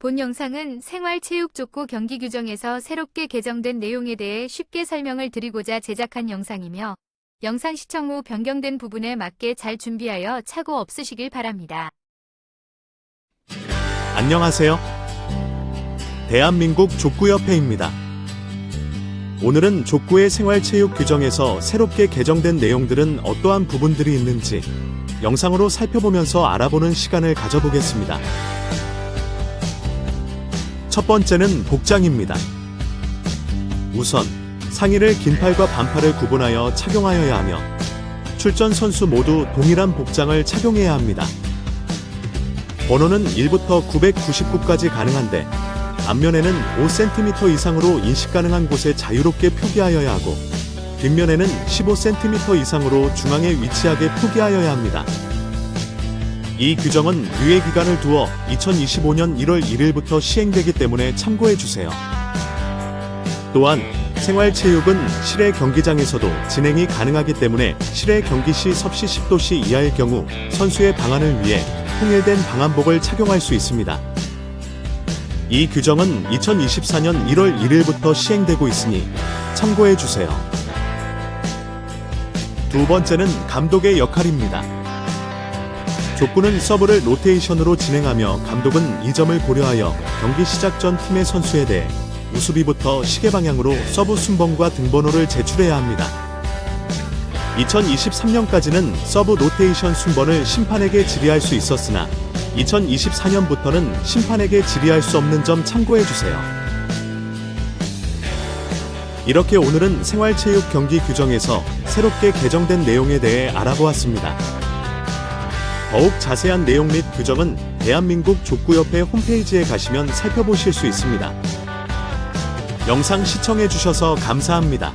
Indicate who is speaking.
Speaker 1: 본 영상은 생활체육족구 경기 규정에서 새롭게 개정된 내용에 대해 쉽게 설명을 드리고자 제작한 영상이며 영상 시청 후 변경된 부분에 맞게 잘 준비하여 착오 없으시길 바랍니다.
Speaker 2: 안녕하세요. 대한민국 족구협회입니다. 오늘은 족구의 생활체육 규정에서 새롭게 개정된 내용들은 어떠한 부분들이 있는지 영상으로 살펴보면서 알아보는 시간을 가져보겠습니다. 첫 번째는 복장입니다. 우선 상의를 긴팔과 반팔을 구분하여 착용하여야 하며 출전 선수 모두 동일한 복장을 착용해야 합니다. 번호는 1부터 999까지 가능한데 앞면에는 5cm 이상으로 인식 가능한 곳에 자유롭게 표기하여야 하고 뒷면에는 15cm 이상으로 중앙에 위치하게 표기하여야 합니다. 이 규정은 유예 기간을 두어 2025년 1월 1일부터 시행되기 때문에 참고해 주세요. 또한 생활체육은 실외 경기장에서도 진행이 가능하기 때문에 실외 경기 시 섭씨 10도씨 이하일 경우 선수의 방안을 위해 통일된 방한복을 착용할 수 있습니다. 이 규정은 2024년 1월 1일부터 시행되고 있으니 참고해 주세요. 두 번째는 감독의 역할입니다. 족구는 서브를 로테이션으로 진행하며 감독은 이 점을 고려하여 경기 시작 전 팀의 선수에 대해 우수비부터 시계 방향으로 서브 순번과 등번호를 제출해야 합니다. 2023년까지는 서브 로테이션 순번을 심판에게 질의할 수 있었으나 2024년부터는 심판에게 질의할 수 없는 점 참고해 주세요. 이렇게 오늘은 생활체육 경기 규정에서 새롭게 개정된 내용에 대해 알아보았습니다. 더욱 자세한 내용 및 규정은 대한민국 족구협회 홈페이지에 가시면 살펴보실 수 있습니다. 영상 시청해 주셔서 감사합니다.